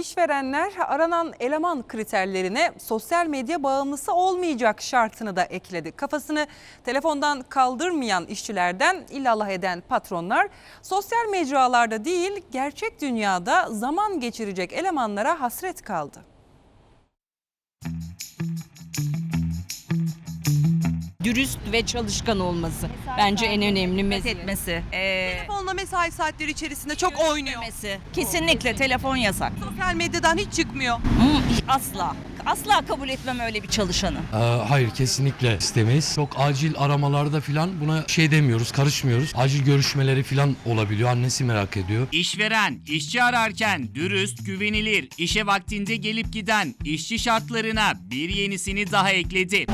İşverenler aranan eleman kriterlerine sosyal medya bağımlısı olmayacak şartını da ekledi. Kafasını telefondan kaldırmayan işçilerden illallah eden patronlar sosyal mecralarda değil gerçek dünyada zaman geçirecek elemanlara hasret kaldı. Dürüst ve çalışkan olması bence en önemli mesele. etmesi. Ee, Telefonla mesai saatleri içerisinde çok oynuyor. etmesi. Kesinlikle telefon yasak. Sosyal medyadan hiç çıkmıyor. Hmm, asla. Asla kabul etmem öyle bir çalışanı. Ee, hayır kesinlikle istemeyiz. Çok acil aramalarda filan buna şey demiyoruz, karışmıyoruz. Acil görüşmeleri filan olabiliyor. Annesi merak ediyor. İşveren, işçi ararken dürüst, güvenilir, işe vaktinde gelip giden işçi şartlarına bir yenisini daha ekledi.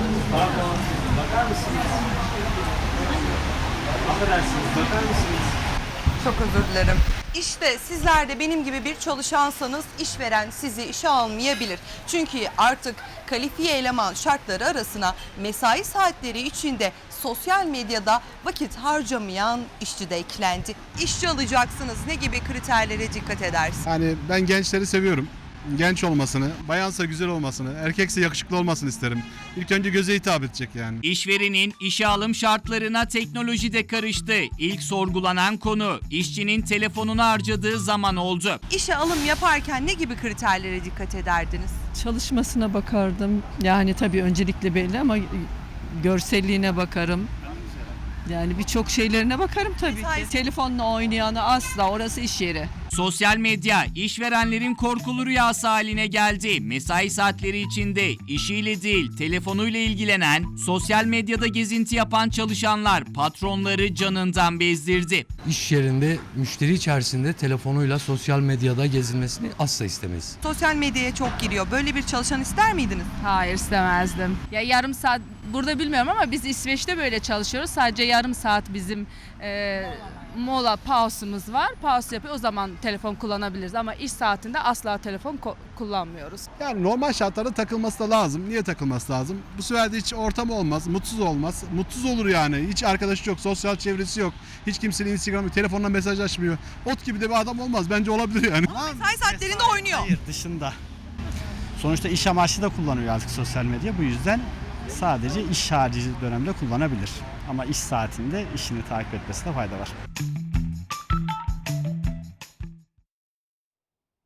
Çok özür dilerim. İşte sizler de benim gibi bir çalışansanız işveren sizi işe almayabilir. Çünkü artık kalifiye eleman şartları arasına mesai saatleri içinde sosyal medyada vakit harcamayan işçi de eklendi. İşçi alacaksınız ne gibi kriterlere dikkat edersiniz? Yani ben gençleri seviyorum. Genç olmasını, bayansa güzel olmasını, erkekse yakışıklı olmasını isterim. İlk önce göze hitap edecek yani. İşverenin işe alım şartlarına teknoloji de karıştı. İlk sorgulanan konu işçinin telefonunu harcadığı zaman oldu. İşe alım yaparken ne gibi kriterlere dikkat ederdiniz? çalışmasına bakardım. Yani tabii öncelikle belli ama görselliğine bakarım. Yani birçok şeylerine bakarım tabii ki. Telefonla oynayanı asla orası iş yeri. Sosyal medya işverenlerin korkulu rüyası haline geldi. Mesai saatleri içinde işiyle değil telefonuyla ilgilenen, sosyal medyada gezinti yapan çalışanlar patronları canından bezdirdi. İş yerinde müşteri içerisinde telefonuyla sosyal medyada gezinmesini asla istemeyiz. Sosyal medyaya çok giriyor. Böyle bir çalışan ister miydiniz? Hayır istemezdim. Ya yarım saat burada bilmiyorum ama biz İsveç'te böyle çalışıyoruz. Sadece yarım saat bizim e, mola pause'umuz var. Pause yapıyor. O zaman telefon kullanabiliriz ama iş saatinde asla telefon ko- kullanmıyoruz. Yani normal şartlarda takılması da lazım. Niye takılması lazım? Bu sefer de hiç ortam olmaz, mutsuz olmaz. Mutsuz olur yani. Hiç arkadaşı yok, sosyal çevresi yok. Hiç kimsenin Instagram'ı, telefonla mesaj açmıyor. Ot gibi de bir adam olmaz. Bence olabilir yani. Mesai saatlerinde oynuyor. Hayır dışında. Sonuçta iş amaçlı da kullanıyor artık sosyal medya. Bu yüzden sadece iş harici dönemde kullanabilir. Ama iş saatinde işini takip etmesine fayda var.